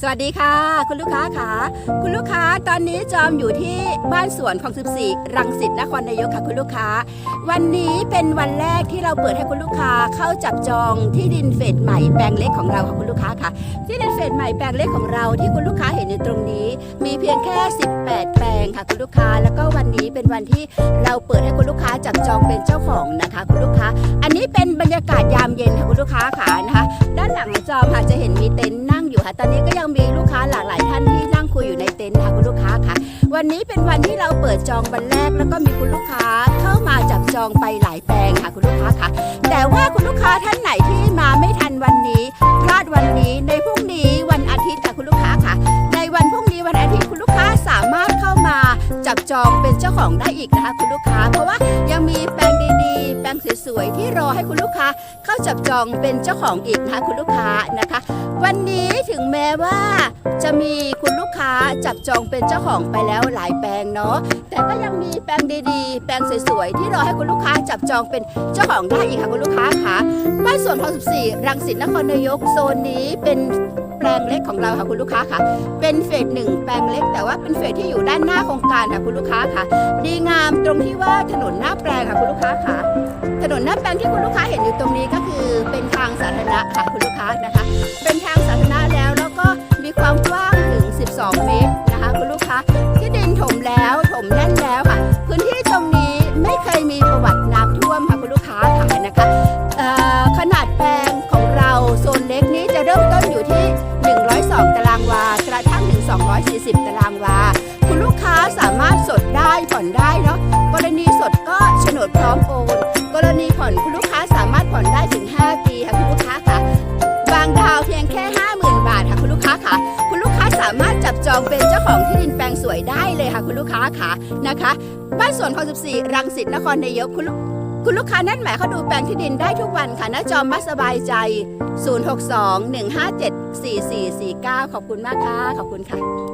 สวัสดีค่ะ คุณลูกค้าค่ะ คุณลูกค้าตอนนี้จอมอยู่ที่บ้านสวนของ 14 รังสิตนครนายกค่ะคุณลูกค้า วันนี้เป็นวันแรกที่เราเปิดให้คุณลูกค้าเข้าจับจองที่ดินเฟสใหม่แปลงเล็กของเราค่ะคุณลูกค้าค่ะ ที่ดินเฟสใหม่แปลงเล็กของเราที่คุณลูกค้าเห็นอยู่ตรงนี้ มีเพียงแค่ 18 แปลงค่ะคุณลูกค้า เป็นวันที่เราเปิดให้คุณลูกค้าจับจองเป็นเจ้าของนะคะ คุณลูกค้า อันนี้เป็นบรรยากาศยามเย็นค่ะคุณลูกค้าค่ะนะคะ ด้านหลังจอมค่ะจะเห็นมีเต็นท์นั่งอยู่ค่ะตอนนี้ก็ยังมีลูกค้าหลากหลายท่านที่นั่งคุยอยู่ในเต็นท์ค่ะคุณลูกค้าค่ะ วันนี้เป็นวันที่เราเปิดจองวันแรกแล้วก็มีคุณลูกค้าเข้ามาจับจองไปหลายแปลงค่ะคุณลูกค้าค่ะ แต่ว่าคุณลูกค้าท่านไหนที่มาไม่ทันวันนี้ จองเป็นเจ้าของได้อีกนะคะคุณลูกค้า เพราะว่ายังมีแปลงดีๆ แปลงสวยๆที่รอให้คุณลูกค้าเข้าจับจองเป็นเจ้าของอีกนะคะคุณลูกค้านะคะ วันนี้ถึงแม้ว่า จะมีคุณลูกค้าจับจองเป็นเจ้าของไปแล้วหลายแปลงเนาะแต่ก็ยังมีแปลงดีๆ แปลงสวยๆที่รอให้คุณลูกค้าจับจองเป็นเจ้าของได้อีกค่ะคุณลูกค้าค่ะบ้านสวนทอง14 รังสิตนครนายกโซนนี้เป็นแปลงเล็กของเราค่ะคุณลูกค้าค่ะ เป็นเฟสหนึ่งแปลงเล็ก แต่ว่าเป็นเฟสที่อยู่ด้านหน้าโครงการค่ะคุณลูกค้าค่ะ ดีงามตรงที่ว่าถนนหน้าแปลงค่ะคุณลูกค้าค่ะ ถนนหน้าแปลงที่คุณลูกค้าเห็นอยู่ตรงนี้ก็คือเป็นทางสาธารณะค่ะคุณลูกค้านะคะ เป็นทางสา 12ตารางวา กระทั่งถึง 240 ตารางวา คุณลูกค้าสามารถสดได้ผ่อนได้เนาะ กรณีสดก็โฉนดพร้อมโอน กรณีผ่อนคุณลูกค้าสามารถผ่อนได้ถึง 5 ปีค่ะคุณลูกค้าค่ะ วางดาวเพียงแค่ 50,000 บาทค่ะคุณลูกค้าค่ะ คุณลูกค้าสามารถจับจองเป็นเจ้าของที่ดินแปลงสวยได้เลยค่ะคุณลูกค้าค่ะนะคะ บ้านสวนคลอ14 รังสิตนครนายกคุณลูก คุณลูกค้านั่นหมายเขาดูแปลงที่ดินได้ทุกวันค่ะหน้าจอมัสบายใจ 062 157 4449 ขอบคุณมากค่ะ ขอบคุณค่ะ